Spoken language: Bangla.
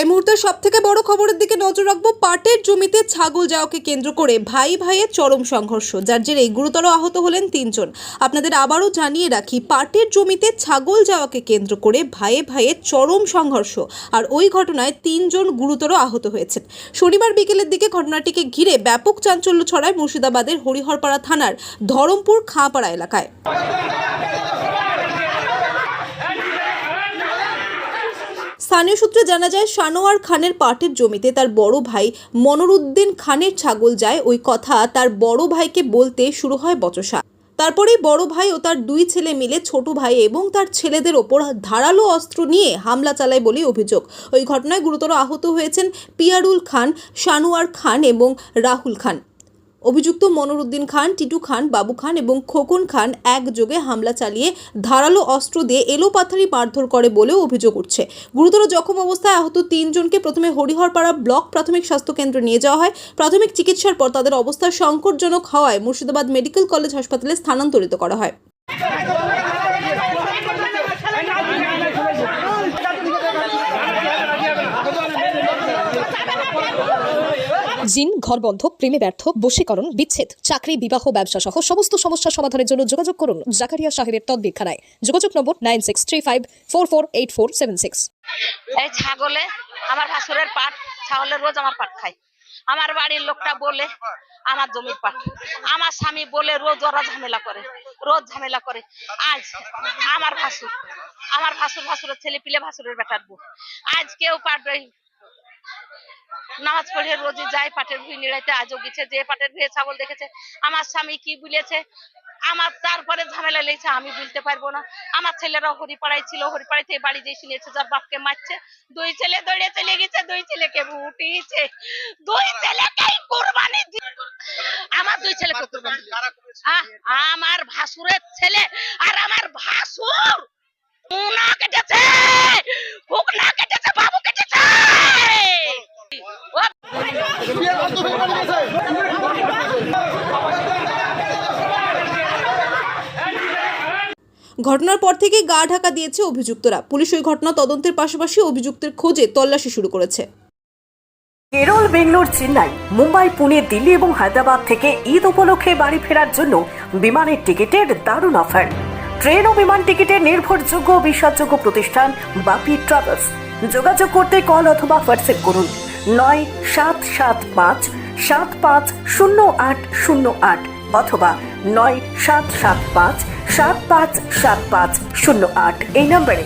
এই মুহূর্তের সব থেকে বড় খবরের দিকে নজর রাখব পাটের জমিতে ছাগল যাওয়াকে কেন্দ্র করে ভাই ভাইয়ের চরম সংঘর্ষ, যার জেরে গুরুতর আহত হলেন তিনজন। আপনাদের আবারও জানিয়ে রাখি, পাটের জমিতে ছাগল যাওয়াকে কেন্দ্র করে ভাইয়ে ভাইয়ের চরম সংঘর্ষ, আর ওই ঘটনায় তিনজন গুরুতর আহত হয়েছেন। শনিবার বিকেলের দিকে ঘটনাটিকে ঘিরে ব্যাপক চাঞ্চল্য ছড়ায় মুর্শিদাবাদের হরিহরপাড়া থানার ধরমপুর খাঁপাড়া এলাকায়। স্থানীয় সূত্রে জানা যায় সানোয়ার খানের পাটের জমিতে তার বড় ভাই মনরুদ্দিন খানের ছাগল যায়। ওই কথা তার বড় ভাইকে বলতে শুরু হয় বচসা। তারপরেই বড় ভাই ও তার দুই ছেলে মিলে ছোট ভাই এবং তার ছেলেদের ওপর ধারালো অস্ত্র নিয়ে হামলা চালায় বলে অভিযোগ। ওই ঘটনায় গুরুতর আহত হয়েছেন পিয়ারুল খান, শানুয়ার খান এবং রাহুল খান। অভিযুক্ত মনোরুদ্দিন খান, টিটু খান, বাবু খান এবং খোকন খান একযোগে হামলা চালিয়ে ধারালো অস্ত্র দিয়ে এলোপাথারি মারধর করে বলেও অভিযোগ উঠছে। গুরুতর জখম অবস্থায় আহত তিনজনকে প্রথমে হরিহরপাড়া ব্লক প্রাথমিক স্বাস্থ্য কেন্দ্রে নিয়ে যাওয়া হয়। প্রাথমিক চিকিৎসার পর তাদের অবস্থা সংকটজনক হওয়ায় মুর্শিদাবাদ মেডিকেল কলেজ হাসপাতালে স্থানান্তরিত করা হয়। জিন ঘরবন্ধ প্রেমে ব্যর্থ, বশীকরণ, বিচ্ছেদ, চাকরি, বিবাহ, ব্যবসা সহ সমস্ত সমস্যা সমাধানের জন্য যোগাযোগ করুন জাকারিয়া সাহেবের তদবিরখানায় যোগাযোগ number nine six three five four four eight four seven six. এই ছাগলে আমার ভাসুরের পাট ছাগলের রোজ আমার পাট খায়। আমার বাড়ির লোকটা বলে আমার জমির পাট। আমার স্বামী বলে রোজ ওরা ঝামেলা করে, রোজ ঝামেলা করে। আজ আমার ভাসুর আমার ভাসুর ভাসুরের ছেলে পিলে ভাসুরের বেটার বউ। আজ কেউ পাট নামাজ পড়ে রোজই যায় পাটের ভুই নিড়াইতে আজও গেছে যে পাটের ভুয়ে ছাগল দেখেছে আমার স্বামী কি বলেছে? আমার তারপরে ঝামেলা লেগেছে আমি বলতে পারব না। আমার ছেলেরা হরিপাড়ায় ছিল হরিপাড়ায় থেকে বাড়ি যেয়ে শুনেছে যার বাপকে মারছে। দুই ছেলে দৌড়ে চলে গেছে দুই ছেলেকে উঠিয়েছে। দুই ছেলেকে কোরবানি দি- আমার দুই। আ- আমার ভাসুরের ছেলে আর আমার ভাসুর। মুনা কেটেছে ফুকনা কেটেছে বাবু কেটেছে ও ঘটনার পর থেকেই গা ঢাকা দিয়েছে অভিযুক্তরা। পুলিশ ওই ঘটনা তদন্তের পাশাপাশি অভিযুক্তের খোঁজে তল্লাশি শুরু করেছে। কেরল, বেঙ্গলোর, চেন্নাই, মুম্বাই, পুনে, দিল্লি এবং হায়দ্রাবাদ থেকে ঈদ উপলক্ষে বাড়ি ফেরার জন্য বিমানের টিকিটের দারুণ অফার। ট্রেন ও বিমান টিকিটের নির্ভরযোগ্য বিশ্বাসযোগ্য প্রতিষ্ঠান বাপি ট্রাভেলস। যোগাযোগ করতে কল অথবা হোয়াটসঅ্যাপ করুন। নয় সাত সাত পাঁচ সাত পাঁচ শূন্য আট শূন্য আট অথবা নয় সাত সাত পাঁচ সাত পাঁচ সাত পাঁচ শূন্য আট এই নম্বরে।